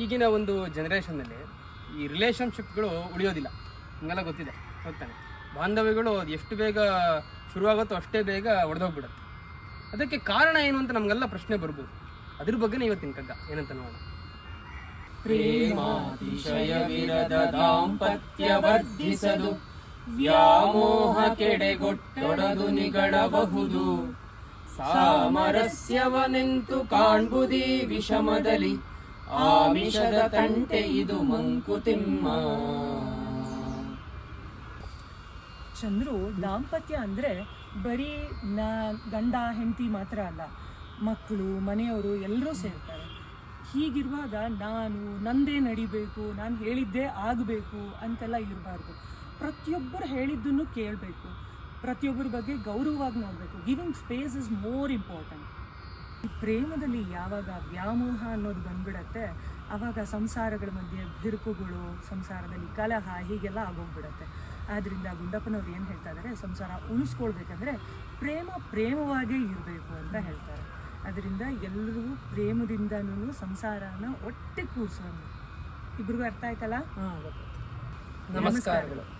ಈಗಿನ ಒಂದು ಜನರೇಷನ್ನಲ್ಲಿ ಈ ರಿಲೇಷನ್ಶಿಪ್ಗಳು ಉಳಿಯೋದಿಲ್ಲ. ನಿಮಗೆಲ್ಲ ಗೊತ್ತಿದೆ, ಗೊತ್ತಾನೆ. ಬಾಂಧವ್ಯಗಳು ಎಷ್ಟು ಬೇಗ ಶುರುವಾಗುತ್ತೋ ಅಷ್ಟೇ ಬೇಗ ಒಡೆದೋಗ್ಬಿಡುತ್ತೆ. ಅದಕ್ಕೆ ಕಾರಣ ಏನು ಅಂತ ನಮಗೆಲ್ಲ ಪ್ರಶ್ನೆ ಬರ್ಬೋದು. ಅದ್ರ ಬಗ್ಗೆನೇ ಇವತ್ತಿನ ಕಗ್ಗ ಏನಂತ ನೋಡೋಣ. ಪ್ರೇಮಾತಿಶಯ ವಿರದ ದಾಂಪತ್ಯ ವರ್ಧಿಸಲು, ವ್ಯಾಮೋಹ ಕೆಡೆಗೊಟ್ಟೊಡದು ನಿಗಳಬಹುದು. ಸಾಮರಸ್ಯವನೆಂತು ಕಾಣ್ಬುದಿ ವಿಷಮದಲ್ಲಿ ಆಮಿಷದ ತಂಟೆ ಇದು ಮಂಕುತಿಮ್ಮ. ಚಂದ್ರು ದಾಂಪತ್ಯ ಅಂದ್ರೆ ಬರೀ ಗಂಡ ಹೆಂಡತಿ ಮಾತ್ರ ಅಲ್ಲ, ಮಕ್ಕಳು, ಮನೆಯವರು ಎಲ್ಲರೂ ಸೇರ್ತಾರೆ. ಹೀಗಿರುವಾಗ ನಾನು ನಂದೇ ನಡಿಬೇಕು, ನಾನು ಹೇಳಿದ್ದೇ ಆಗಬೇಕು ಅಂತೆಲ್ಲ ಇರಬಾರ್ದು. ಪ್ರತಿಯೊಬ್ಬರು ಹೇಳಿದ್ದನ್ನು ಕೇಳಬೇಕು. ಪ್ರತಿಯೊಬ್ಬರ ಬಗ್ಗೆ ಗೌರವವಾಗಿ ನೋಡಬೇಕು. Giving space is more important ಈ ಪ್ರೇಮದಲ್ಲಿ ಯಾವಾಗ ವ್ಯಾಮೋಹ ಅನ್ನೋದು ಬಂದ್ಬಿಡತ್ತೆ ಆವಾಗ ಸಂಸಾರಗಳ ಮಧ್ಯೆ ಬಿರುಕುಗಳು ಸಂಸಾರದಲ್ಲಿ ಕಲಹ ಹೀಗೆಲ್ಲ ಆಗೋಗ್ಬಿಡತ್ತೆ. ಆದ್ದರಿಂದ ಗುಂಡಪ್ಪನವ್ರು ಏನು ಹೇಳ್ತಾ ಇದ್ದಾರೆ ಸಂಸಾರ ಉಳಿಸ್ಕೊಳ್ಬೇಕಂದ್ರೆ ಪ್ರೇಮ ಪ್ರೇಮವಾಗೇ ಇರಬೇಕು ಅಂತ ಹೇಳ್ತಾರೆ. ಅದರಿಂದ ಎಲ್ಲರೂ ಪ್ರೇಮದಿಂದನೂ ಸಂಸಾರನ ಒಟ್ಟೆ ಕೂರಿಸೋಣ. ಇಬ್ರಿಗೂ ಅರ್ಥ ಆಯ್ತಲ್ಲ? ನಮಸ್ಕಾರಗಳು.